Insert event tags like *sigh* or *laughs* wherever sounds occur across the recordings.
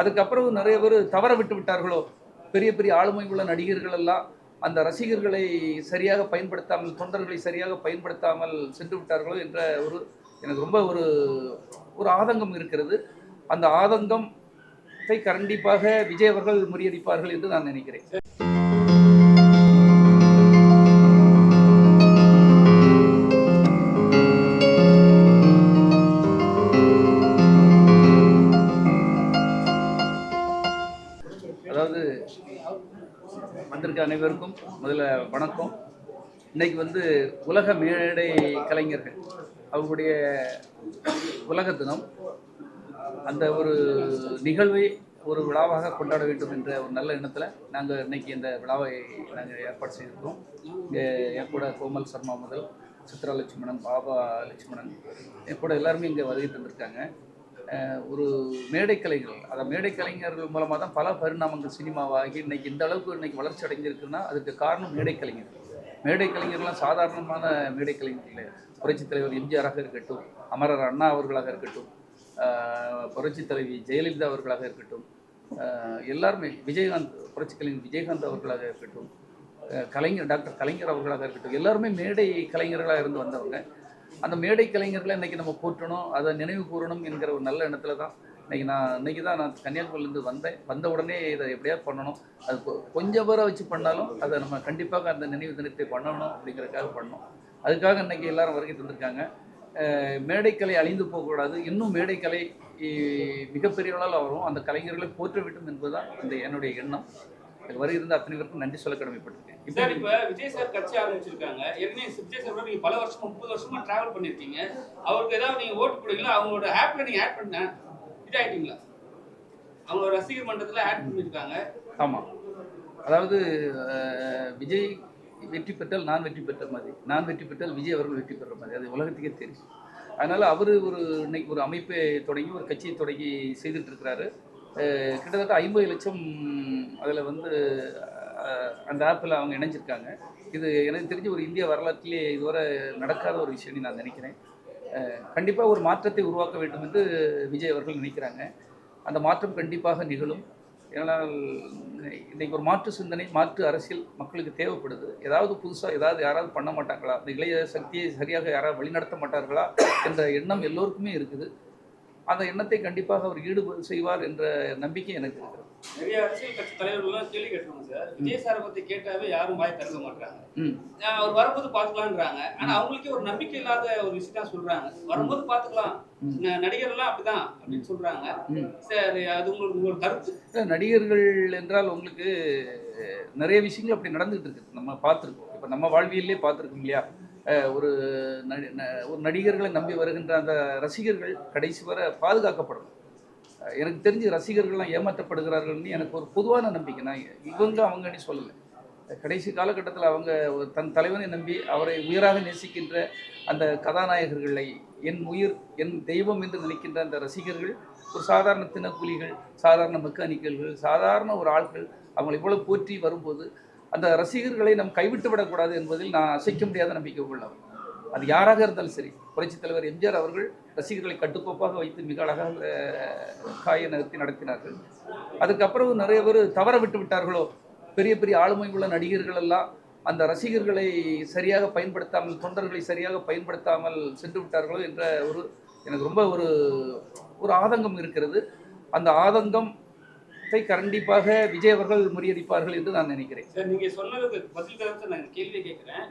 அதுக்கப்புறம் நிறைய பேர் தவற விட்டு விட்டார்களோ? பெரிய பெரிய ஆளுமை உள்ள நடிகர்கள் எல்லாம் அந்த ரசிகர்களை சரியாக பயன்படுத்தாமல் தொண்டர்களை சரியாக பயன்படுத்தாமல் சென்று விட்டார்களோ என்ற ஒரு எனக்கு ரொம்ப ஒரு ஒரு ஆதங்கம் இருக்கிறது. அந்த ஆதங்கத்தை கண்டிப்பாக விஜய் அவர்கள் முறியடிப்பார்கள் என்று நான் நினைக்கிறேன். அனைவருக்கும் முதல்ல வணக்கம். இன்னைக்கு வந்து உலக மேடை கலைஞர்கள் அவர்களுடைய உலக தினம் அந்த ஒரு நிகழ்வை ஒரு விழாவாக கொண்டாட வேண்டும் என்ற ஒரு நல்ல எண்ணத்தில் நாங்கள் இன்னைக்கு இந்த விழாவை நாங்கள் ஏற்பாடு செய்திருக்கோம். இங்கே என் கூட கோமல் சர்மா முதல் சித்ரா லட்சுமணன் பாபா லட்சுமணன் என் கூட எல்லாருமே இங்கே வருகை தந்திருக்காங்க. ஒரு மேடை கலைஞர்கள் அந்த மேடை கலைஞர்கள் மூலமாக தான் பல பரிணாமங்கள் சினிமாவாகி இன்னைக்கு இந்த அளவுக்கு இன்னைக்கு வளர்ச்சி அடைஞ்சிருக்குன்னா அதுக்கு காரணம் மேடை கலைஞர் மேடை கலைஞர்லாம் சாதாரணமான மேடை கலைஞர்கள் இல்லை புரட்சித் தலைவர் எம்ஜிஆராக இருக்கட்டும் அமரர் அண்ணா அவர்களாக இருக்கட்டும் அஹ் புரட்சித் தலைவி ஜெயலலிதா அவர்களாக இருக்கட்டும் எல்லாருமே விஜயகாந்த் புரட்சி கலைஞர் விஜயகாந்த் அவர்களாக இருக்கட்டும் கலைஞர் டாக்டர் கலைஞர் அவர்களாக இருக்கட்டும் எல்லாருமே மேடை கலைஞர்களாக இருந்து வந்தவங்க. அந்த மேடை கலைஞர்களை இன்றைக்கி நம்ம போற்றணும் அதை நினைவு கூறணும் என்கிற ஒரு நல்ல எண்ணத்துல தான் இன்றைக்கி நான் இன்றைக்கி தான் நான் கன்னியாகுமரியிலேருந்து வந்தேன். வந்த உடனே இதை எப்படியாவது பண்ணணும் அது கொஞ்சம் பேரை வச்சு பண்ணாலும் அதை நம்ம கண்டிப்பாக அந்த நினைவு தினத்தை பண்ணணும் அப்படிங்கிறதுக்காக பண்ணோம். அதுக்காக இன்னைக்கு எல்லாரும் வருகை தந்திருக்காங்க. மேடைக்கலை அழிந்து போகக்கூடாது. இன்னும் மேடைக்கலை மிகப்பெரியவர்களால் மிகப்பெரிய வரும். அந்த கலைஞர்களை போற்ற வேண்டும் என்பதுதான் இந்த என்னுடைய எண்ணம். இதுக்கு வருகை இருந்த அத்தனை பேருக்கும் நன்றி சொல்ல கடமைப்பட்டிருக்கேன். சார் இப்ப விஜய் சார் கட்சி ஆரம்பிச்சிருக்காங்க. ஏற்கனவே விஜய் சார் கூட நீங்க பல வருஷமா முப்பது வருஷமா டிராவல் பண்ணிருக்கீங்க. அவருக்கு ஏதாவது நீங்க ஓட்டு போடுவீங்களா அவங்களோட ஆப்ல நீங்க ஆட் பண்ண இதாயிட்டீங்களா? அவங்களோட ரசிகர் மன்றத்துல ஆட் பண்ணிருக்காங்க. ஆமாம் அதாவது விஜய் வெற்றி பெற்றால் நான் வெற்றி பெற்ற மாதிரி நான் வெற்றி பெற்றால் விஜய் அவர்கள் வெற்றி பெற்ற மாதிரி. அது உலகத்துக்கே தெரியும். அதனால் அவர் ஒரு இன்னைக்கு ஒரு அமைப்பை தொடங்கி ஒரு கட்சியை தொடங்கி செய்துட்டு இருக்கிறாரு. கிட்டத்தட்ட ஐம்பது லட்சம் அதில் வந்து அந்த ஆப்பில் அவங்க இணைஞ்சிருக்காங்க. இது எனக்கு தெரிஞ்ச ஒரு இந்திய வரலாற்றிலே இதுவரை நடக்காத ஒரு விஷயம்னு நான் நினைக்கிறேன். கண்டிப்பாக ஒரு மாற்றத்தை உருவாக்க வேண்டும் என்று விஜய் அவர்கள் நினைக்கிறாங்க. அந்த மாற்றம் கண்டிப்பாக நிகழும். ஏனால் இன்றைக்கி ஒரு மாற்று சிந்தனை மாற்று அரசியல் மக்களுக்கு தேவைப்படுது. ஏதாவது புதுசாக ஏதாவது யாராவது பண்ண மாட்டாங்களா? அந்த இளைய சக்தியை சரியாக யாராவது வழிநடத்த மாட்டார்களா? என்ற எண்ணம் எல்லோருக்குமே இருக்குது. அந்த எண்ணத்தை கண்டிப்பாக அவர் ஈடுபடு செய்வார் என்ற நம்பிக்கை எனக்கு இருக்கிறது. நிறைய அரசியல் கட்சி தலைவர்கள்லாம் கேள்வி கேட்டுருவாங்க சார். விஜய் சாரை பத்தி கேட்டாவே யாரும் வாய் திறக்க மாட்டாங்க அவர் வரும்போது பாத்துக்கலாம்ன்றாங்க ஆனா அவங்களுக்கே ஒரு நம்பிக்கை இல்லாத ஒரு விஷயம் தான் சொல்றாங்க. வரும்போது பாத்துக்கலாம் நடிகர்லாம் அப்படிதான் அப்படின்னு சொல்றாங்க. சரி அது உங்களுக்கு உங்களோட கருத்து? நடிகர்கள் என்றால் உங்களுக்கு நிறைய விஷயங்கள் அப்படி நடந்துகிட்டு இருக்குது. நம்ம பார்த்துருக்கோம். இப்போ நம்ம வாழ்வியல்லே பார்த்துருக்கோம் இல்லையா? ஒரு நடி- ஒரு நடிகர்களை நம்பி வருகின்ற அந்த ரசிகர்கள் கடைசி வரை பாதுகாக்கப்படணும். எனக்கு தெரிஞ்சு ரசிகர்கள்லாம் ஏமாற்றப்படுகிறார்கள்னு எனக்கு ஒரு பொதுவான நம்பிக்கை. நான் இவங்க அவங்கன்னு சொல்லலை. கடைசி காலகட்டத்தில் அவங்க ஒரு தன் தலைவனை நம்பி அவரை உயிராக நேசிக்கின்ற அந்த கதாநாயகர்களை என் உயிர் என் தெய்வம் என்று நினைக்கின்ற அந்த ரசிகர்கள் ஒரு சாதாரண தினக்கூலிகள் சாதாரண மெக்கானிக்கல்கள் சாதாரண ஒரு ஆட்கள் அவங்களை இவ்வளவு போற்றி வரும்போது அந்த ரசிகர்களை நம் கைவிட்டு விடக்கூடாது என்பதில் நான் அசைக்க முடியாத நம்பிக்கை உள்ளவர். அது யாராக இருந்தாலும் சரி புரட்சித் தலைவர் எம்ஜிஆர் அவர்கள் ரசிகர்களை கட்டுக்கோப்பாக வைத்து மிக அழகாக காய நகர்த்தி நடத்தினார்கள். அதுக்கப்புறம் நிறைய பேர் தவற விட்டு விட்டார்களோ பெரிய பெரிய ஆளுமை உள்ள நடிகர்கள் எல்லாம் அந்த ரசிகர்களை சரியாக பயன்படுத்தாமல் தொண்டர்களை சரியாக பயன்படுத்தாமல் சென்று விட்டார்களோ என்ற ஒரு எனக்கு ரொம்ப ஒரு ஒரு ஆதங்கம் இருக்கிறது. அந்த ஆதங்கம் ஆதங்கத்தை கண்டிப்பாக விஜய் அவர்கள் முறியடிப்பார்கள் என்று நான் நினைக்கிறேன். சார் நீங்க சொன்னதுக்கு பதில் தவிர்த்து நான் கேள்வி கேட்கிறேன்.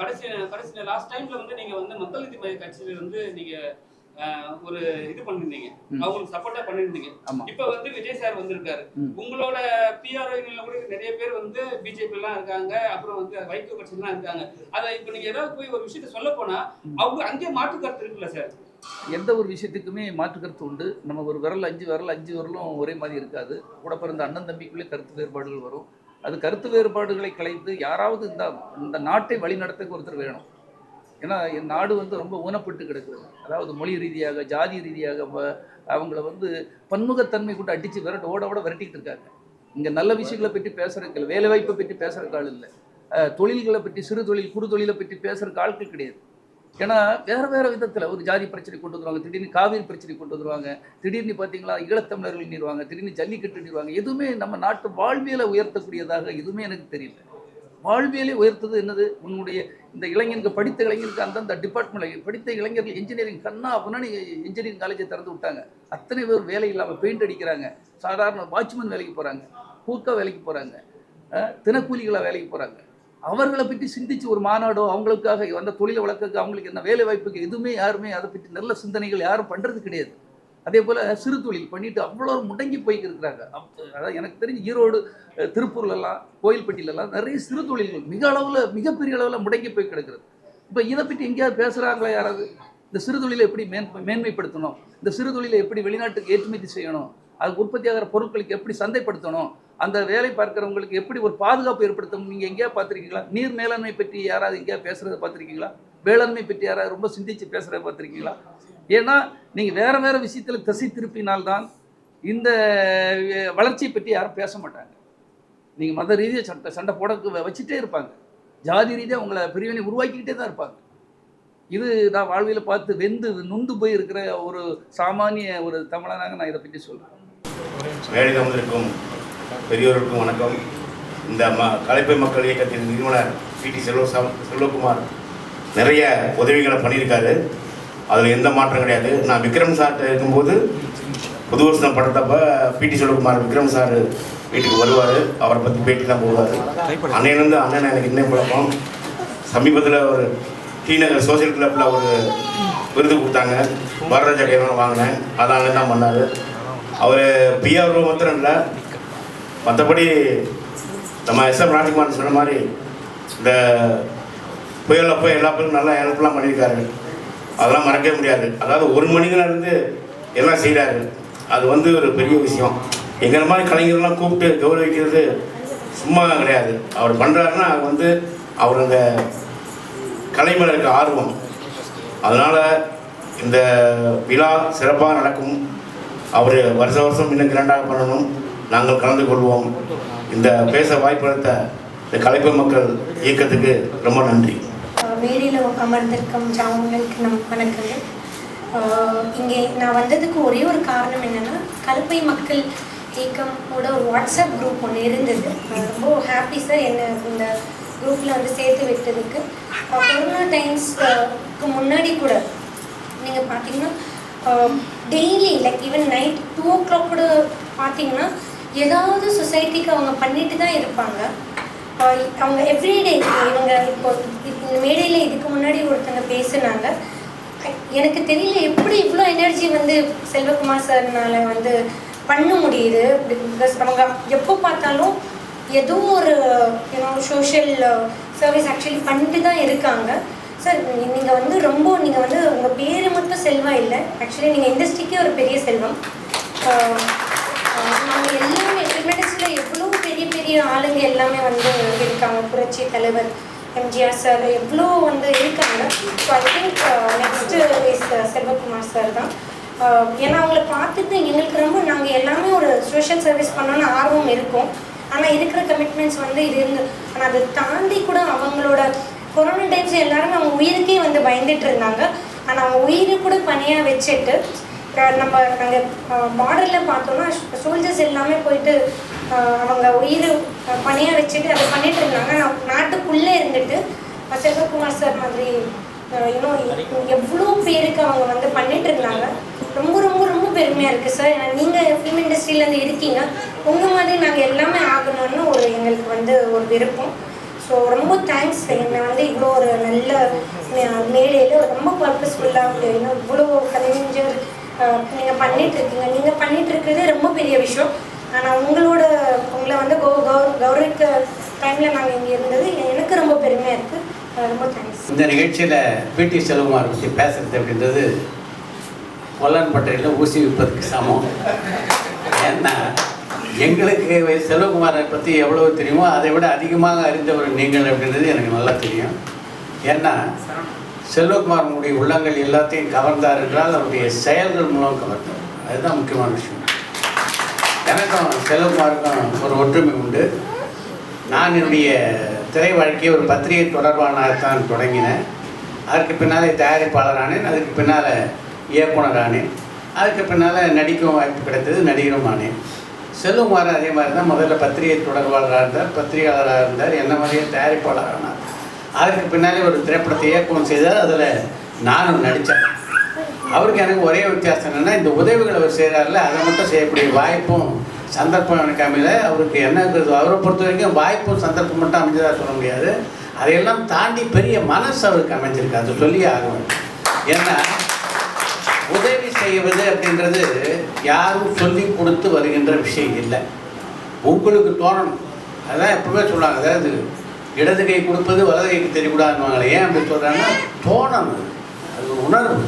கடைசி கடைசி லாஸ்ட் டைம்ல வந்து நீங்க வந்து மக்கள் நீதி மைய கட்சியில வந்து நீங்க ஒரு இது பண்ணிருந்தீங்க. அவங்களுக்கு சப்போர்ட்டா பண்ணிருந்தீங்க இப்ப வந்து விஜய் சார் வந்திருக்காரு. உங்களோட பிஆர்ஓ கூட நிறைய பேர் வந்து பிஜேபி எல்லாம் இருக்காங்க. அப்புறம் வந்து வைகோ கட்சி எல்லாம் இருக்காங்க. அத இப்ப நீங்க ஏதாவது போய் ஒரு விஷயத்த சொல்ல போனா. அவங்க அங்கேயே மாற்று கருத்து இருக்குல்ல சார்? எந்த ஒரு விஷயத்துக்குமே மாற்று கருத்து உண்டு. நம்ம ஒரு விரல் அஞ்சு விரல் அஞ்சு விரலும் ஒரே மாதிரி இருக்காது. கூட பிறந்த அண்ணன் தம்பிக்குள்ளே கருத்து வேறுபாடுகள் வரும். அது கருத்து வேறுபாடுகளை கலைத்து யாராவது இந்த இந்த நாட்டை வழிநடத்த ஒருத்தர் வேணும். ஏன்னா என் நாடு வந்து ரொம்ப ஊனப்பட்டு கிடக்குது. அதாவது மொழி ரீதியாக ஜாதி ரீதியாக அவங்கள வந்து பன்முகத்தன்மை கொண்டு அடித்து விரட்டு ஓட ஓட விரட்டிக்கிட்டு இருக்காங்க. இங்கே நல்ல விஷயங்களை பற்றி பேசுறதுக்கு இல்லை வேலைவாய்ப்பை பற்றி பேசுகிறக்கு ஆள் இல்லை. தொழில்களை பற்றி சிறு தொழில் குறு தொழிலை பற்றி பேசுகிறக்கு ஆட்கள் கிடையாது. ஏன்னா வேறு வேறு விதத்தில் ஒரு ஜாதி பிரச்சனை கொண்டு வந்துருவாங்க. திடீர்னு காவிரி பிரச்சனை கொண்டு வந்துருவாங்க. திடீர்னு பார்த்தீங்களா ஈழத்தமிழர்கள் நிறுவாங்க திடீர்னு ஜல்லிக்கட்டு நிறுவாங்க எதுவுமே நம்ம நாட்டு வாழ்வியலை உயர்த்தக்கூடியதாக எதுவுமே எனக்கு தெரியல. வாழ்வியலை உயர்த்தது என்னது? உன்னுடைய இந்த இளைஞருக்கு படித்த இளைஞருக்கு அந்தந்த டிபார்ட்மெண்ட் படித்த இளைஞர்கள் இன்ஜினியரிங் கண்ணா முன்னாடி இன்ஜினியரிங் காலேஜை திறந்து விட்டாங்க. அத்தனை பேர் வேலை இல்லாமல் பெயிண்ட் அடிக்கிறாங்க. சாதாரண வாட்ச்மேன் வேலைக்கு போகிறாங்க கூக்கா வேலைக்கு போகிறாங்க தினக்கூலிகளாக வேலைக்கு போகிறாங்க அவர்களை பற்றி சிந்திச்சு ஒரு மாநாடோ அவங்களுக்காக வந்த தொழிலை வளர்க்கறதுக்கு அவங்களுக்கு என்ன வேலை வாய்ப்புக்கு எதுவுமே யாருமே அதை பற்றி நல்ல சிந்தனைகள் யாரும் பண்ணுறது கிடையாது. அதே போல் சிறு தொழில் பண்ணிட்டு அவ்வளோ முடங்கி போய்க்கிருக்கிறாங்க அதாவது எனக்கு தெரிஞ்சு ஈரோடு திருப்பூர்லலாம் கோயில்பட்டியிலலாம் நிறைய சிறு தொழில்கள் மிக அளவில் மிகப்பெரிய அளவில் முடங்கி போய் கிடக்கிறது. இப்போ இதை பற்றி எங்கேயாவது பேசுகிறாங்களா யாராவது? இந்த சிறு தொழிலை எப்படி மேன் மேன்மைப்படுத்தணும்? இந்த சிறு தொழிலை எப்படி வெளிநாட்டுக்கு ஏற்றுமதி செய்யணும்? அது உற்பத்தியாகிற பொருட்களுக்கு எப்படி சந்தைப்படுத்தணும்? அந்த வேலை பார்க்குறவங்களுக்கு எப்படி ஒரு பாதுகாப்பு ஏற்படுத்தணும் நீங்கள் எங்கேயா பார்த்துருக்கீங்களா? நீர் மேலாண்மை பற்றி யாராவது எங்கேயா பேசுகிறத பார்த்துருக்கீங்களா? வேளாண்மை பற்றி யாராவது ரொம்ப சிந்தித்து பேசுகிறத பார்த்துருக்கீங்களா? ஏன்னா நீங்கள் வேறு வேறு விஷயத்தில் திசை திருப்பினால்தான் இந்த வளர்ச்சியை பற்றி யாரும் பேச மாட்டாங்க. நீங்கள் மத ரீதியாக சண்டை சண்டை போட வச்சுட்டே இருப்பாங்க. ஜாதி ரீதியாக உங்களை பிரிவினை உருவாக்கிக்கிட்டே தான் இருப்பாங்க. இது நான் வாழ்வியில் பார்த்து வெந்து நொந்து போய் இருக்கிற ஒரு சாமானிய ஒரு தமிழனாக நான் இதை பற்றி சொல்கிறேன் பெரியோருக்கும் வணக்கம். இந்த ம கலைப்பை மக்கள் இயக்கத்தின் நிறுவனர் பிடி செல்வ செல்வகுமார் நிறைய உதவிகளை பண்ணியிருக்காரு. அதில் எந்த மாற்றம் கிடையாது. நான் விக்ரம் சார்கிட்ட இருக்கும்போது புது வருஷம் படத்தப்ப பிடி செல்வகுமார் விக்ரம் சார் வீட்டுக்கு வருவார். அவரை பற்றி பேட்டி தான் போடுவார். அண்ணன்லேருந்து அண்ணன் எனக்கு இன்னும் பழக்கம். சமீபத்தில் ஒரு டி நகர் சோசியல் கிளப்பில் ஒரு விருது கொடுத்தாங்க. வரராஜா கைவனம் வாங்கினேன். அதான் தான் பண்ணார். அவர் பிஆர்ஓ மாத்திரம் இல்லை மற்றபடி நம்ம எஸ்எம் ராஜ்குமார் சொன்ன மாதிரி இந்த புயலில் போய் எல்லா பேரும் நல்லா ஹெல்ப்லாம் பண்ணியிருக்காரு. அதெல்லாம் மறக்கவே முடியாது. அதாவது ஒரு மனிதனா இருந்து எல்லாம் செய்கிறாரு அது வந்து ஒரு பெரிய விஷயம். எங்கிற மாதிரி கலைஞர்லாம் கூப்பிட்டு கௌரவிக்கிறது சும்மா கிடையாது. அவர் பண்ணுறாருன்னா அது வந்து அவர் அந்த கலை மேலே இருக்க ஆர்வம். அதனால் இந்த விழா சிறப்பாக நடக்கும். அவர் வருஷ வருஷம் இன்னும் கிராண்டாக பண்ணணும். நாங்கள் கலந்து கொள்வோம். இந்த பேச வாய்ப்பளித்த இந்த கலைப்பு மக்கள் இயக்கத்துக்கு ரொம்ப நன்றி. மேடையில் அமர்ந்திருக்கும் ஜாமங்களுக்கு நம் வணக்கங்கள். இங்கே நான் வந்ததுக்கு ஒரே ஒரு காரணம் என்னென்னா கலப்பை மக்கள் இயக்கமோட ஒரு வாட்ஸ்அப் குரூப் ஒன்று இருந்தது. ரொம்ப ஹாப்பி சார் என்னை இந்த குரூப்பில் வந்து சேர்த்து விட்டதுக்கு. கொரோனா டைம்ஸ்க்கு முன்னாடி கூட நீங்கள் பார்த்தீங்கன்னா daily like even night two o'clock கூட பார்த்தீங்கன்னா ஏதாவது சொசைட்டிக்கு அவங்க பண்ணிட்டு தான் இருப்பாங்க அவங்க எவ்ரிடே இவங்க இப்போ இந்த மேடையில் இதுக்கு முன்னாடி ஒருத்தங்க பேசுனாங்க. எனக்கு தெரியல எப்படி இவ்வளோ எனர்ஜி வந்து செல்வகுமார் சார்னால வந்து பண்ண முடியுது. பிகாஸ் அவங்க எப்போ பார்த்தாலும் ஏதோ ஒரு யூனோ சோஷியல் சர்வீஸ் ஆக்சுவலி பண்ணிட்டு தான் இருக்காங்க. சார் நீங்கள் வந்து ரொம்ப நீங்கள் வந்து உங்கள் பேர் மட்டும் செல்வா இல்லை. ஆக்சுவலி நீங்கள் இண்டஸ்ட்ரிக்கே ஒரு பெரிய செல்வம். நாங்கள் எல்லாமே ட்ரிமெண்டஸில் எவ்வளோ பெரிய பெரிய ஆளுங்க எல்லாமே வந்து இருக்காங்க. புரட்சி தலைவர் எம்ஜிஆர் சார் எவ்வளோ வந்து இருக்காங்க. So I think next is Selvakumar sir தான். Uh, ஏன்னா அவங்கள பார்த்துட்டு எங்களுக்கு ரொம்ப நாங்கள் எல்லாமே ஒரு சோஷியல் சர்வீஸ் பண்ணணும்னு ஆர்வம் இருக்கும். ஆனால் இருக்கிற கமிட்மெண்ட்ஸ் வந்து இது இருந்து ஆனால் அதை தாண்டி கூட அவங்களோட கொரோனா டைம்ஸ் எல்லாருமே அவங்க உயிருக்கே வந்து பயந்துட்டு இருந்தாங்க. ஆனால் அவங்க உயிரை கூட பணியாக வச்சுட்டு நம்ம நாங்கள் பார்டரில் பார்த்தோன்னா சோல்ஜர்ஸ் எல்லாமே போயிட்டு அவங்க உயிர் பணியாக வச்சுட்டு அதை பண்ணிட்டு இருந்தாங்க. நாட்டுக்குள்ளே இருந்துட்டு செல்வகுமார் சார் மாதிரி இன்னும் எவ்வளோ பேருக்கு அவங்க வந்து பண்ணிட்டு இருந்தாங்க. ரொம்ப ரொம்ப ரொம்ப பெருமையாக இருக்குது சார் ஏன்னா நீங்கள் ஃபிலிம் இண்டஸ்ட்ரியிலேருந்து இருக்கீங்க. உங்கள் மாதிரி நாங்கள் எல்லாமே ஆகணும்னு ஒரு எங்களுக்கு வந்து ஒரு விருப்பம். ஸோ ரொம்ப தேங்க்ஸ் என்னை வந்து இவ்வளோ ஒரு நல்ல மேடையில் ரொம்ப பர்பஸ்ஃபுல்லாக இன்னும் இவ்வளோ கலைஞர் நீங்கள் பண்ணிட்டு இருக்கீங்க. நீங்கள் பண்ணிட்டு இருக்கிறதே ரொம்ப பெரிய விஷயம். ஆனால் உங்களோட உங்களை வந்து கௌ கௌ- கௌரவிக்க டைமில் நாங்கள் இங்கே இருந்தது. எனக்கு ரொம்ப பெருமையாக இருக்குது ரொம்ப தேங்க்ஸ் இந்த நிகழ்ச்சியில் பிடி செல்வகுமார் பற்றி பேசுறது அப்படின்றது கொல்லான்பட்டையில் ஊசி விற்பதுக்கு சமம். ஏன்னா எங்களுக்கு செல்வகுமாரை பற்றி எவ்வளோ தெரியுமோ அதை விட அதிகமாக அறிந்தவர் நீங்கள் அப்படின்றது எனக்கு நல்லா தெரியும். ஏன்னா செல்வகுமார் உங்களுடைய உள்ளங்கள் எல்லாத்தையும் கவர்ந்தார் என்றால் அவருடைய செயல்கள் மூலம் கவர்ந்தார். அதுதான் முக்கியமான விஷயம். எனக்கும் செல்வகுமாருக்கும் ஒரு ஒற்றுமை உண்டு. நான் என்னுடைய திரை வாழ்க்கையை ஒரு பத்திரிகை தொடர்பானதான் தொடங்கினேன். அதற்கு பின்னால் தயாரிப்பாளரானேன் அதுக்கு பின்னால் இயக்குனரானேன் அதுக்கு பின்னால் நடிக்கும் வாய்ப்பு கிடைத்தது நடிகரும் ஆனேன் செல்வகுமார் அதே மாதிரி தான் முதல்ல பத்திரிகை தொடர்பாளராக இருந்தார் பத்திரிகையாளராக இருந்தார் என்ன மாதிரியே தயாரிப்பாளரானார். அதுக்கு பின்னாலே ஒரு திரைப்படத்தை இயக்கம் செய்தார். அதில் நானும் நடித்தேன். அவருக்கு எனக்கு ஒரே வித்தியாசம் என்னென்னா இந்த உதவிகள் அவர் செய்கிறாரில்ல அதை மட்டும் செய்யக்கூடிய வாய்ப்பும் சந்தர்ப்பம் எனக்கு அமையல. அவருக்கு என்ன இருக்கிறது அவரை பொறுத்த வரைக்கும் வாய்ப்பும் சந்தர்ப்பம் மட்டும் அமைஞ்சதாக சொல்ல முடியாது. அதையெல்லாம் தாண்டி பெரிய மனசு அவருக்கு அமைஞ்சிருக்கு. அது சொல்லியே ஆகணும். ஏன்னா உதவி செய்வது அப்படின்றது யாரும் சொல்லி கொடுத்து வருகின்ற விஷயம் இல்லை. உங்களுக்கு தோணணும். அதான் எப்பவுமே சொல்லுவாங்க. அதாவது இடது கை கொடுப்பது வலது கைக்கு தெரியக்கூடாதுன்னு ஏன் அப்படி சொல்கிறாங்கன்னா தோணணும் அது. ஒரு உணர்வு.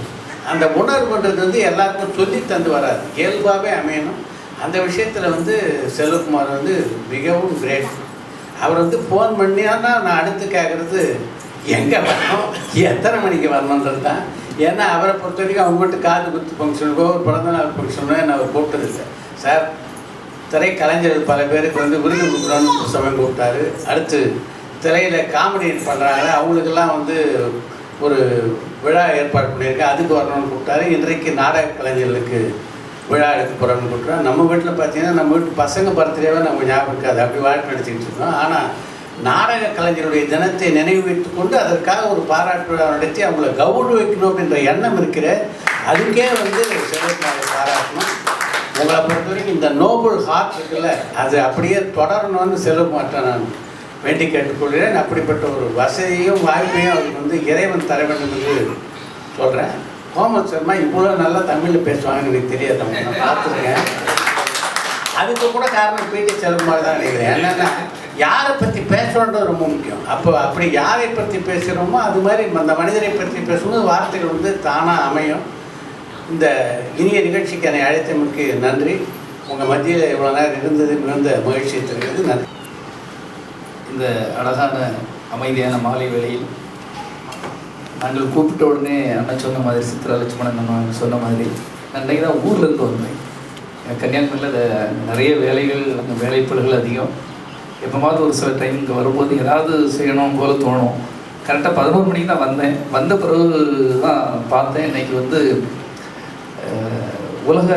அந்த உணர்வுன்றது வந்து எல்லாருக்கும் சொல்லி தந்து வராது. இயல்பாகவே அமையணும். அந்த விஷயத்தில் வந்து செல்வகுமார் வந்து மிகவும் கிரேட் அவர் வந்து ஃபோன் பண்ணியானா நான் அடுத்து கேட்குறது எங்கே வரணும்? எத்தனை மணிக்கு வரணுன்றது தான். ஏன்னா அவரை பொறுத்த வரைக்கும் அவங்க மட்டும் காது குத்து ஃபங்க்ஷனுக்கோ ஒரு பிறந்தநாள் ஃபங்க்ஷனோ என்ன அவர் கூப்பிட்டது சார் சார் கலைஞர் பல பேருக்கு வந்து விருது கொடுக்குறோன்னு சமயம் கூப்பிட்டாரு அடுத்து திரையில் காமெடி பண்ணுறாங்க அவங்களுக்கெல்லாம் வந்து ஒரு விழா ஏற்பாடு பண்ணியிருக்கேன் அதுக்கு வரணும்னு கூப்பிட்டாரு. இன்றைக்கு நாடக கலைஞர்களுக்கு விழா எடுக்க போகிறோம்னு கூப்பிட்றோம் நம்ம வீட்டில் பார்த்தீங்கன்னா நம்ம வீட்டு பசங்க பர்த்டேவே நம்ம ஞாபகம் இருக்காது. அப்படி வாழ்க்கை நடத்திக்கிட்டு இருக்கோம். ஆனால் நாடக கலைஞருடைய தினத்தை நினைவு வைத்துக் கொண்டு அதற்காக ஒரு பாராட்டு விழா நடத்தி அவங்கள கௌரவிக்கணும் அப்படின்ற எண்ணம் இருக்கிற அதுக்கே வந்து செல்வகுமாரை பாராட்டணும். உங்களை பொறுத்த வரைக்கும் இந்த நோபல் ஹார்ட் இருக்குல்ல அது அப்படியே தொடரணும்னு செல்வகுமார்ட்ட நான் வேண்டி கேட்டுக்கொள்கிறேன். அப்படிப்பட்ட ஒரு வசதியும் வாய்ப்பையும் அவருக்கு வந்து இறைவன் தர வேண்டும் என்று சொல்கிறேன் கோமல் சர்மா இவ்வளோ நல்லா தமிழில் பேசுவாங்கன்னு எனக்கு தெரியாது. நான் பார்த்துருக்கேன். அதுக்கு கூட காரணம் பிடி செல்வகுமார் தான் நினைக்கிறேன். என்னென்னா யாரை பற்றி பேசுகிறோன்றது ரொம்ப முக்கியம். அப்போ அப்படி யாரை பற்றி பேசுகிறோமோ அது மாதிரி அந்த மனிதரை பற்றி பேசும்போது வார்த்தைகள் வந்து தானாக அமையும். இந்த இனிய நிகழ்ச்சிக்கு என்னை அழைத்தமைக்கு நன்றி. உங்கள் மத்தியில் இவ்வளோ நேரம் இருந்தது மிகுந்த மகிழ்ச்சி தெரிகிறது. நன்றி. இந்த அழகான அமைதியான மாலை வேளையில் நாங்கள் கூப்பிட்ட உடனே அண்ணன் சொன்ன மாதிரி சித்திரலட்சுமணன் அண்ணன் சொன்ன மாதிரி நான் தான் ஊர்லேருந்து வந்தேன். கன்னியாகுமரியில் நிறைய வேலைகள் அந்த வேலைப்பளுகள் அதிகம். எப்போமாவது ஒரு சில டைம் இங்கே வரும்போது ஏதாவது செய்யணும் போல தோணும். கரெக்டாக பதினோரு மணிக்கு தான் வந்தேன். வந்த பிறகு தான் பார்த்தேன். இன்னைக்கு வந்து உலக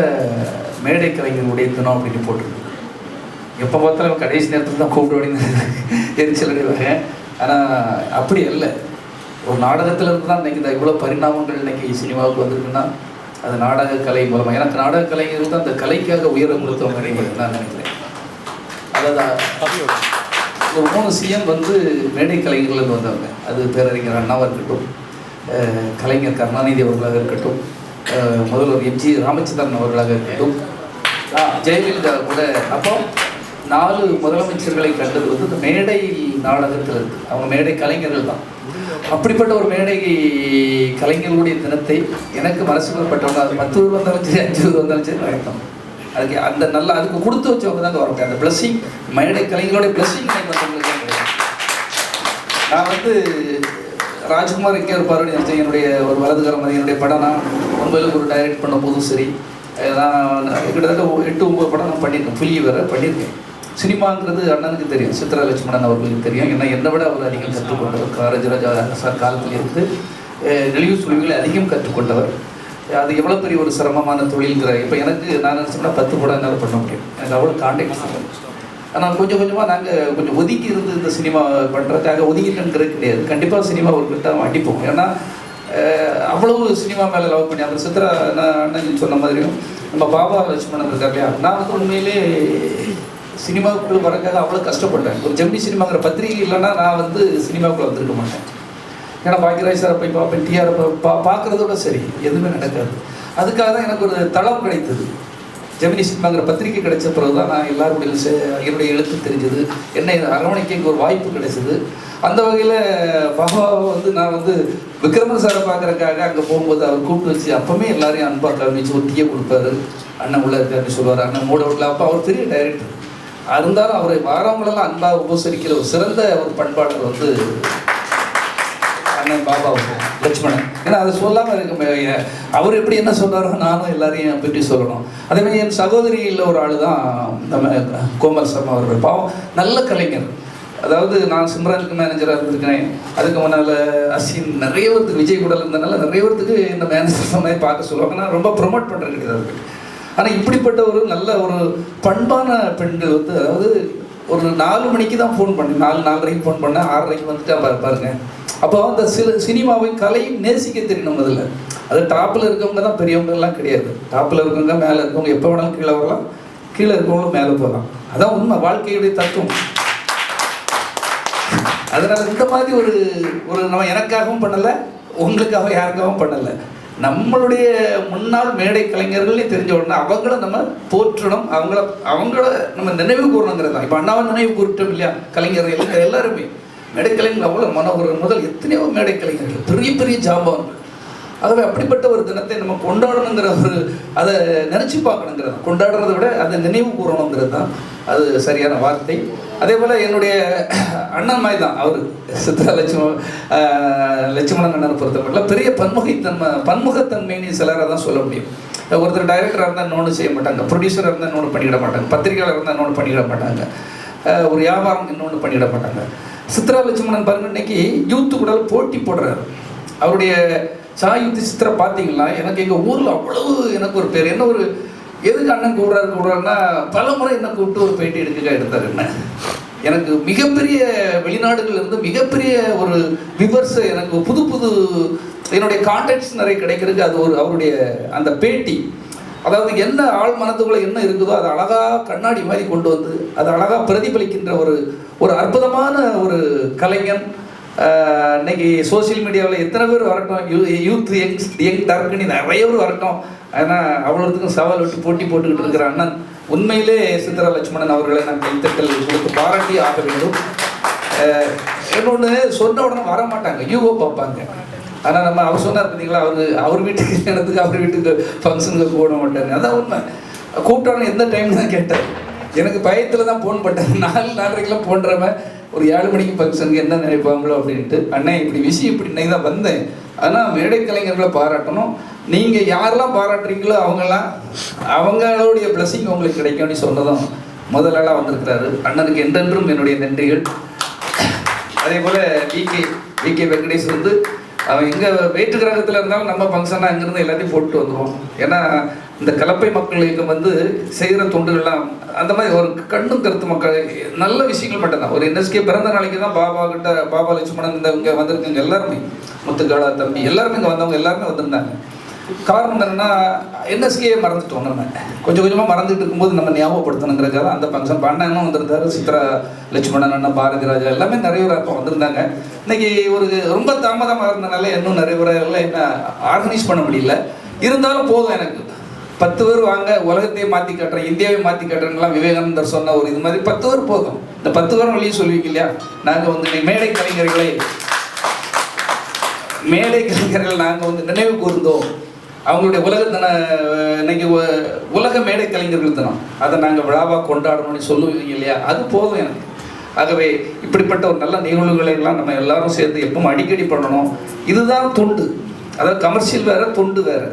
மேடை கலைஞர்களுடைய தினம் அப்படின்னு போட்டிருக்கு. எப்போ பார்த்தாலும் கடைசி நேரத்தில் தான் கூப்பிட வேண்டியது *laughs* எரிச்சல் அடைவாங்க ஆனால் அப்படி இல்லை ஒரு நாடகத்திலிருந்து தான் இன்றைக்கி இந்த இவ்வளோ பரிணாமங்கள் இன்றைக்கி சினிமாவுக்கு வந்திருக்குன்னா அது நாடக கலை மூலமாக எனக்கு நாடக கலைஞர்கள் தான் அந்த கலைக்காக உயரம் கொடுத்தவங்க நினைக்கிறது நான் நினைக்கிறேன். அதாவது ஒரு மூணு சிஎம் வந்து மேடை கலைஞர்கள்னு வந்தவங்க. அது பேரறிஞர் அண்ணாவாக இருக்கட்டும் கலைஞர் கருணாநிதி அவர்களாக இருக்கட்டும் முதல்வர் எம்ஜி ராமச்சந்திரன் அவர்களாக இருக்கட்டும் ஜெயலலிதா கூட. அப்போ நாலு முதலமைச்சர்களை கண்டது வந்து மேடை நாடகத்தில் இருக்கு. அவங்க மேடை கலைஞர்கள் தான். அப்படிப்பட்ட ஒரு மேடை கலைஞர்களுடைய தினத்தை எனக்கு மனசுப்பட்டவங்க அது பத்து பேர் வந்தாலும் சரி அஞ்சு பேர் வந்தாலும் சரி வணக்கம். அதுக்கு அந்த நல்ல அதுக்கு கொடுத்து வச்சவங்க தான் வர முடியும் அந்த பிளஸ்ஸிங் மேடை கலைஞர்களுடைய பிளஸ்ஸிங் வந்தவங்களுக்கு நான் வந்து ராஜ்குமார் எங்கே இருப்பார் என்னுடைய ஒரு வலதுகரம் என்னுடைய படம் நான் மும்பையில் ஒரு டைரக்ட் பண்ண போதும் சரி. நான் கிட்டத்தட்ட எட்டு ஒம்பது படம் நான் பண்ணியிருக்கேன். புள்ளி வேற பண்ணியிருக்கேன். சினிமாங்கிறது அண்ணனுக்கு தெரியும். சித்ரா லட்சுமணன் அவர்களுக்கு தெரியும். ஏன்னா என்னை விட அவர் அதிகம் கற்றுக்கொண்டவர். காரஜராஜா சார் காலத்தில் இருந்து நெளிவு சுழிவுகளை அதிகம் கற்றுக்கொண்டவர். அது எவ்வளோ பெரிய ஒரு சிரமமான தொழில்ங்கிற இப்போ எனக்கு நான் நினச்சோம்னா பத்து படம் என்னால் பண்ண முடியும். எனக்கு அவ்வளோ கான்டாக்ட் ஆனால் கொஞ்சம் கொஞ்சமாக நாங்கள் கொஞ்சம் ஒதுக்கி இருந்து இந்த சினிமா பண்ணுறதுக்காக ஒதுக்கிட்டுங்கிறது கிடையாது. கண்டிப்பாக சினிமா ஒரு கிட்ட அடிப்போம். ஏன்னா அவ்வளவு சினிமா மேலே லவ் பண்ணி அந்த சித்ரா அண்ணன் சொன்ன மாதிரியும் நம்ம பாபா லட்சுமணன் இருக்கார் இல்லையா? நான் வந்து உண்மையிலே சினிமாவுக்குள்ள வரக்காக அவ்வளோ கஷ்டப்பட்டேன். ஒரு ஜெமினி சினிமாங்கிற பத்திரிகை இல்லைன்னா நான் வந்து சினிமாவுக்குள்ள வந்திருக்க மாட்டேன். ஏன்னா பாக்கியராஜ் சாரை போய் பார்ப்பேன் டிஆர் பா பார்க்குறதோட சரி எதுவுமே நடக்காது. அதுக்காக தான் எனக்கு ஒரு தளம் கிடைத்தது. ஜெமினி சினிமாங்கிற பத்திரிக்கை கிடைச்ச பிறகு தான் நான் எல்லாருடைய என்னுடைய எழுத்து தெரிஞ்சது. என்னை எனக்கு ஒரு வாய்ப்பு கிடைச்சது. அந்த வகையில் பாபாவை வந்து நான் வந்து விக்ரமன் சாரை பார்க்குறக்காக அங்கே போகும்போது அவர் கூப்பிட்டு வச்சு அப்பவுமே எல்லாரையும் அன்பா கவனிச்சு ஒரு டீயை கொடுப்பாரு. அண்ணன் உள்ள இருக்காருன்னு சொல்லுவார். அண்ணன் மூட விடல அப்போ அவர் பெரிய டைரக்டர் இருந்தாலும் அவரை வாரவங்களெல்லாம் அன்பா உபசரிக்கிற ஒரு சிறந்த ஒரு பண்பாளர் வந்து அண்ணன் பாபா லட்சுமணன். ஏன்னா அதை சொல்லாமல் இருக்க அவர் எப்படி என்ன சொன்னாரோ நானும் எல்லாரையும் பற்றி சொல்லணும். அதே மாதிரி என் சகோதரியில் ஒரு ஆள் தான் நம்ம கோமல் சர்மா அவர்கள். பாவம் நல்ல கலைஞர். அதாவது நான் சிம்ரானுக்கு மேனேஜராக இருந்திருக்கிறேன். அதுக்கு முன்னால் அசின் நிறைய பேர்த்துக்கு விஜய் கூட இருந்தனால நிறைய பேர்த்துக்கு இந்த மேனேஜர் மாதிரி பார்க்க சொல்லுவாங்க. நான் ரொம்ப ப்ரொமோட் பண்ணுறது கிடையாது ஆனால் இப்படிப்பட்ட ஒரு நல்ல ஒரு பண்பான பெண்கள் வந்து அதாவது ஒரு நாலு மணிக்கு தான் ஃபோன் பண்ணேன் நாலு நாலரைக்கு ஃபோன் பண்ணேன் ஆறரைக்கு வந்துட்டு அப்போ பாருங்க. அப்போ அந்த சில சினிமாவை கலையும் நேசிக்க தெரியணும் முதல்ல அது டாப்பில் இருக்கவங்க தான் பெரியவங்கெல்லாம் கிடையாது. டாப்பில் இருக்கவங்க மேலே இருக்கவங்க எப்போ வேணாலும் கீழே வரலாம். கீழே இருக்கவங்களும் மேலே போகலாம். அதான் உண்மை வாழ்க்கையுடைய தத்துவம். அதனால் இந்த மாதிரி ஒரு ஒரு நம்ம எனக்காகவும் பண்ணலை உங்களுக்காக யாருக்காகவும் பண்ணலை. நம்மளுடைய முன்னாள் மேடை கலைஞர்களே தெரிஞ்ச உடனே அவங்கள நம்ம போற்றணும் அவங்கள அவங்கள நம்ம நினைவு கூறணுங்கிறது தான். இப்போ அண்ணாவை நினைவு கூறிட்டோம் இல்லையா? கலைஞர்கள் எல்லாம் எல்லாருமே. மேடை கலைஞர்கள் அவ்வளோ மனோகரன் முதல் எத்தனையோ மேடை கலைஞர்கள். பெரிய பெரிய ஜாம்பவான்கள். ஆகவே அப்படிப்பட்ட ஒரு தினத்தை நம்ம கொண்டாடணுங்கிற ஒரு அதை நினச்சி பார்க்கணுங்கிறது கொண்டாடுறத விட அதை நினைவு கூறணுங்கிறது தான் அது சரியான வார்த்தை. அதே போல் என்னுடைய அண்ணன் மாதிரி தான் அவர். சித்ரா லட்சுமண லட்சுமணன் அண்ணன் பொறுத்தமட்டில் பெரிய பன்முகைத்தன்மை பன்முகத்தன்மைன்னு சிலரை தான் சொல்ல முடியும். ஒருத்தர் டைரக்டராக இருந்தால் இன்னொன்று செய்ய மாட்டாங்க. ப்ரொடியூசராக இருந்தால் இன்னொன்று பண்ணிட மாட்டாங்க. பத்திரிகையாளர் இருந்தால் இன்னொன்று பண்ணிட மாட்டாங்க. ஒரு வியாபாரம் இன்னொன்று பண்ணிட மாட்டாங்க. சித்ரா லட்சுமணன் பாருங்க இன்னைக்கு யூத்து கூட போட்டி போடுறாரு. அவருடைய சாயுத்தி சித்திரை பார்த்தீங்களா? எனக்கு எங்கள் ஊரில் அவ்வளவு எனக்கு ஒரு பேர். என்ன ஒரு எதுக்கு அண்ணன் கூடுறாரு கூடுறாருன்னா பல முறை என்ன கூப்பிட்டு ஒரு பேட்டி எடுக்க எடுத்தார் என்ன? எனக்கு மிகப்பெரிய வெளிநாடுகள்ல இருந்து மிகப்பெரிய ஒரு விவர்ஸ் எனக்கு புது புது என்னுடைய கான்டாக்ட்ஸ் நிறைய கிடைக்கிறதுக்கு அது ஒரு அவருடைய அந்த பேட்டி. அதாவது என்ன ஆள் மனதுக்குள்ள என்ன இருக்குதோ அதை அழகாக கண்ணாடி மாதிரி கொண்டு வந்து அதை அழகாக பிரதிபலிக்கின்ற ஒரு ஒரு அற்புதமான ஒரு கலைஞன் இன்னைக்கு சோஷியல் மீடியாவில் எத்தனை பேர் வரட்டும்? யூ யூத் யங் யங் டார்க்குன்னு நிறைய பேர் வரட்டும். ஆனால் அவ்வளோத்துக்கும் சவால் விட்டு போட்டி போட்டுக்கிட்டு இருக்கிற அண்ணன். உண்மையிலே சித்தரா லட்சுமணன் அவர்களை நான் கைத்தட்டல் கொடுத்து பாராட்டி ஆக வேண்டும். இன்னொன்று சொன்ன உடனே வர மாட்டாங்க யூகோ பார்ப்பாங்க. ஆனால் நம்ம அவர் சொன்னார் பார்த்தீங்களா? அவர் அவர் வீட்டுக்கு கல்யாணத்துக்கு அவர் வீட்டுக்கு ஃபங்க்ஷனுக்கு போட மாட்டாங்க அதான் உண்மை. கூப்பிட்டோன்னு எந்த டைம் தான் கேட்டார் எனக்கு பயத்தில் தான் ஃபோன் பண்ணேன் நாலு நாலரைக்கெல்லாம் போன்றவன் ஒரு ஏழு மணிக்கு ஃபங்க்ஷனுக்கு என்ன நினைப்பாங்களோ அப்படின்ட்டு அண்ணே இப்படி விஷயம் இப்படி இன்னைக்கு தான் வந்தேன். ஆனால் மேடை கலைஞர்களை பாராட்டணும். நீங்கள் யாரெல்லாம் பாராட்டுறீங்களோ அவங்கெல்லாம் அவங்களுடைய பிளஸிங் உங்களுக்கு கிடைக்கும்னு சொன்னதும் முதலாளாக வந்திருக்கிறாரு. அண்ணனுக்கு என்றென்றும் என்னுடைய நன்றிகள். அதே போல் விகே விகே வெங்கடேஷ் வந்து அவன் எங்கே வேற்று கிரகத்தில் இருந்தாலும் நம்ம ஃபங்க்ஷனாக அங்கேருந்து எல்லாத்தையும் போட்டு வந்துடுவோம் ஏன்னா இந்த கலப்பை மக்களுக்கு வந்து செய்கிற தொண்டுகள்லாம் அந்த மாதிரி ஒரு கண்ணும் கருத்து மக்கள் நல்ல விஷயங்கள் மட்டும்தான். ஒரு என்எஸ்கே பிறந்த நாளைக்கு தான் பாபா கிட்ட பாபா லட்சுமணன் இந்த இங்கே வந்திருக்காங்க எல்லாருமே. முத்துக்காளா தம்பி எல்லாருமே இங்கே வந்தவங்க எல்லாருமே வந்திருந்தாங்க. காரணம் என்னன்னா என்எஸ்கே மறந்துட்டோம் நம்ம. கொஞ்சம் கொஞ்சமாக மறந்துட்டு இருக்கும்போது நம்ம ஞாபகப்படுத்தணுங்கிறக்காக அந்த ஃபங்க்ஷன் அண்ணனும் வந்திருந்தாரு. சித்ரா லட்சுமணன் அண்ணன் பாரதி ராஜா எல்லாமே நிறைய பேர் அப்போ வந்திருந்தாங்க. இன்னைக்கு ஒரு ரொம்ப தாமதமாக இருந்தனால இன்னும் நிறைய பேர் என்ன ஆர்கனைஸ் பண்ண முடியல. இருந்தாலும் போதும் எனக்கு. பத்து பேர் வாங்க உலகத்தையே மாற்றி காட்டுறேன் இந்தியாவை மாற்றி காட்டுறேன்லாம் விவேகானந்தர் சொன்ன ஒரு இது மாதிரி பத்து பேர் போதும் இந்த பத்து பேரும் வழியே சொல்லுவீங்க இல்லையா? நாங்கள் வந்து மேடை கலைஞர்களை. மேடை கலைஞர்கள் நாங்கள் வந்து நினைவு கூர்ந்தோம். அவங்களுடைய உலக தின இன்னைக்கு உலக மேடை கலைஞர்கள் தினம். அதை நாங்கள் விழாவாக கொண்டாடணும்னு சொல்லுவீங்க இல்லையா? அது போதும் எனக்கு. ஆகவே இப்படிப்பட்ட ஒரு நல்ல நிகழ்வுகளை எல்லாம் நம்ம எல்லாரும் சேர்ந்து எப்பவும் அடிக்கடி பண்ணணும். இதுதான் தொண்டு. அதாவது கமர்ஷியல் வேற தொண்டு வேறு.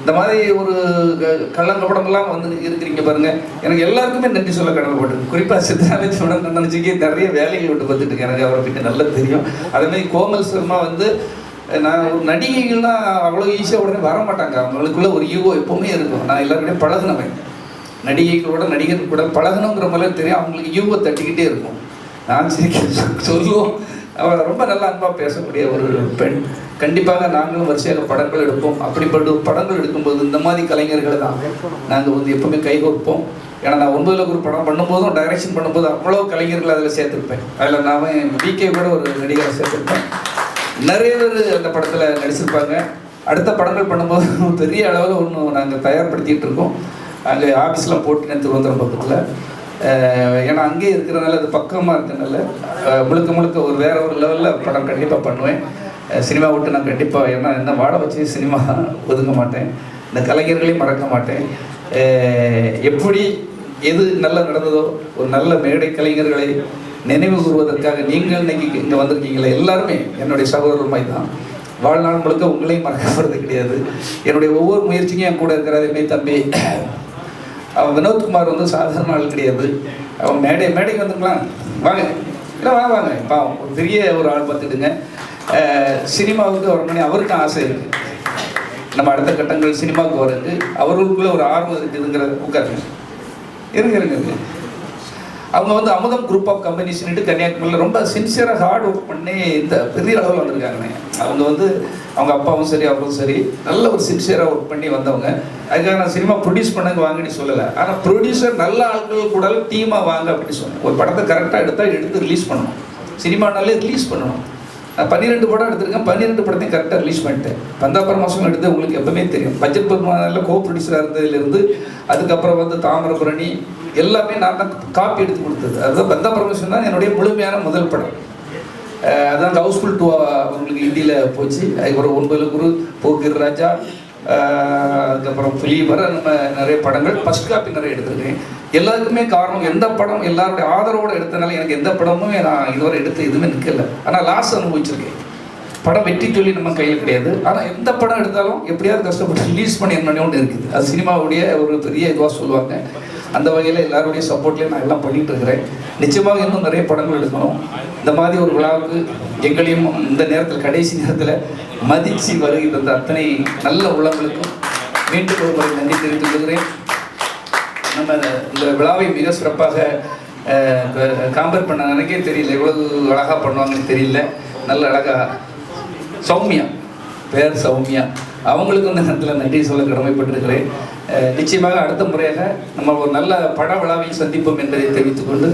இந்த மாதிரி ஒரு க- கள்ளங்கபடமெல்லாம் வந்து இருக்கிறீங்க பாருங்க. எனக்கு எல்லாருக்குமே நன்றி சொல்ல கடமைப்பட்டு குறிப்பாக சித்தாலட்சுமணன் நினச்சிக்கு நிறைய வேலையை விட்டு பார்த்துட்டு இருக்கேன் எனக்கு அவரை பற்றி நல்லா தெரியும். அதே மாதிரி கோமல் சர்மா வந்து நான் ஒரு நடிகைகள்லாம் அவ்வளோ ஈஸியாக உடனே வர மாட்டாங்க. அவங்களுக்குள்ள ஒரு ஈகோ எப்பவுமே இருக்கும். நான் எல்லாருமே பழகுனவன். நடிகைகளோட நடிகர் கூட பழகணுங்கிற மாதிரி தெரியும். அவங்களுக்கு ஈகோ தட்டிக்கிட்டே இருக்கும். நான் சரி சொல்லுவோம். அவள் ரொம்ப நல்லா அன்பாக பேசக்கூடிய ஒரு பெண். கண்டிப்பாக நாங்களும் வரிசையாக படங்கள் எடுப்போம். அப்படிப்பட்ட படங்கள் எடுக்கும்போது இந்த மாதிரி கலைஞர்களை தான். நாங்கள் வந்து எப்பவுமே கைகோர்ப்போம். ஏன்னா நான் ஒன்பதுல ஒரு படம் பண்ணும்போதும் டைரக்ஷன் பண்ணும்போது அவ்வளோ கலைஞர்கள் அதில் சேர்த்துருப்பேன். அதில் நான் விகே கூட ஒரு நடிகரை சேர்த்துருப்பேன் நிறைய பேர் அந்த படத்தில் நடிச்சிருப்பாங்க. அடுத்த படங்கள் பண்ணும்போது பெரிய அளவில் ஒன்று நாங்கள் தயார்படுத்திகிட்டு இருக்கோம். அங்கே ஆஃபீஸ்லாம் போட்டுட்டேன் திருவனந்தபுரம் பக்கத்தில் ஏன்னா அங்கேயே இருக்கிறனால அது பக்கமாக இருக்கிறனால முழுக்க முழுக்க ஒரு வேற ஒரு லெவலில் படம் கண்டிப்பாக பண்ணுவேன். சினிமா விட்டு நான் கண்டிப்பாக ஏன்னா என்ன வாட வச்சு சினிமா ஒதுங்க மாட்டேன். இந்த கலைஞர்களையும் மறக்க மாட்டேன். எப்படி எது நல்லா நடந்ததோ ஒரு நல்ல மேடை கலைஞர்களை நினைவு கூறுவதற்காக நீங்கள் இன்னைக்கு இங்கே வந்திருக்கீங்களே எல்லாருமே என்னுடைய சகோதரர் மாதிரி தான் வாழ்நாள் முழுக்க உங்களையும் மறக்கப்படுறது கிடையாது. என்னுடைய ஒவ்வொரு முயற்சியும் என் கூட இருக்கிற மாதிரி தம்பி அவன் வினோத்குமார் வந்து சாதாரண ஆள் கிடையாது. அவன் மேடை மேடைக்கு வந்துக்கலாம் வாங்க. இல்லை வா வாங்க. இப்போ ஒரு பெரிய ஒரு ஆள் பார்த்துடுங்க சினிமாவுக்கு சினிமாவுக்கு வரணும்னு அவருக்கும் ஆசை இருக்குது நம்ம அடுத்த கட்டங்கள் சினிமாவுக்கு வர்றது அவர்களுக்குள்ள ஒரு ஆர்வம் இருக்குதுங்கிறத உட்காருங்க. இருங்க இருங்க இருங்க. அவங்க வந்து அமுதம் குரூப் ஆஃப் கம்பெனிஸ்னுட்டு கன்னியாகுமரியில் ரொம்ப சின்சியராக ஹார்ட் ஒர்க் பண்ணி இந்த பெரிய அளவில் வந்திருக்காங்கண்ணே. அவங்க வந்து அவங்க அப்பாவும் சரி அவரும் சரி நல்ல ஒரு சின்சியராக ஒர்க் பண்ணி வந்தவங்க. அதுக்காக நான் சினிமா ப்ரொடியூஸ் பண்ணுங்க வாங்கன்னு சொல்லலை. ஆனால் ப்ரொடியூசர் நல்ல ஆட்கள் கூட டீமாக வாங்க அப்படின்னு சொன்னேன். ஒரு படத்தை கரெக்டாக எடுத்தால் எடுத்து ரிலீஸ் பண்ணணும். சினிமானாலே ரிலீஸ் பண்ணணும். நான் பன்னிரெண்டு படம் எடுத்திருக்கேன். பன்னிரெண்டு படத்தையும் கரெக்டாக ரிலீஸ் பண்ணிட்டேன். பந்தா பரமாசம் எடுத்து உங்களுக்கு எப்பவுமே தெரியும். பட்ஜெட் பத்மாவில் கோ ப்ரொடியூசராக இருந்ததுலேருந்து அதுக்கப்புறம் வந்து தாமிரபுரணி எல்லாமே நான் தான் காப்பி எடுத்து கொடுத்தது. அதுதான் பந்தாபுரம் தான் என்னுடைய முழுமையான முதல் படம். அதான் ஹவுஸ்ஃபுல் டூ உங்களுக்கு ஹிந்தியில் போச்சு. அதுக்கப்புறம் ஒன்பது குரு போக்கிர் ராஜா அதுக்கப்புறம் புலி நம்ம நிறைய படங்கள். ஃபஸ்ட் காப்பி நிறைய எடுத்திருக்கேன். எல்லாருக்குமே காரணம் எந்த படம் எல்லாருடைய ஆதரவோடு எடுத்தனால எனக்கு எந்த படமுமே நான் இதுவரை எடுத்து எதுவுமே நிற்கல ஆனால் லாஸ் அனுபவிச்சிருக்கேன். படம் வெற்றி சொல்லி நம்ம கையில் கிடையாது. ஆனால் எந்த படம் எடுத்தாலும் எப்படியாவது கஷ்டப்பட்டு ரிலீஸ் பண்ணிடணும்னு ஒன்று இருக்குது. அது சினிமாவுடைய ஒரு பெரிய இதுவாக சொல்லுவாங்க. அந்த வகையில் எல்லாருடைய சப்போர்ட்லேயும் நான் எல்லாம் பண்ணிட்டு இருக்கிறேன். நிச்சயமாக இன்னும் நிறைய படங்கள் எடுக்கணும். இந்த மாதிரி ஒரு விழாவுக்கு எங்களையும் இந்த நேரத்தில் கடைசி நேரத்தில் மதித்து வருகை தந்த அத்தனை நல்ல உள்ளங்களுக்கும் மீண்டும் ஒரு முறை நன்றி தெரிவித்துக் கொள்கிறேன். நம்ம இந்த விழாவை மிக சிறப்பாக காம்பேர் பண்ண எனக்கே தெரியல எவ்வளவு அழகாக பண்ணுவாங்கன்னு தெரியல. நல்ல அழகா. சௌமியா. பேர் சௌமியா. அவங்களுக்கும் இந்த நேரத்தில் நன்றி சொல்ல கடமைப்பட்டிருக்கிறேன். நிச்சயமாக அடுத்த முறையாக நம்ம ஒரு நல்ல பட விழாவை சந்திப்போம் என்பதை தெரிவித்துக்கொண்டு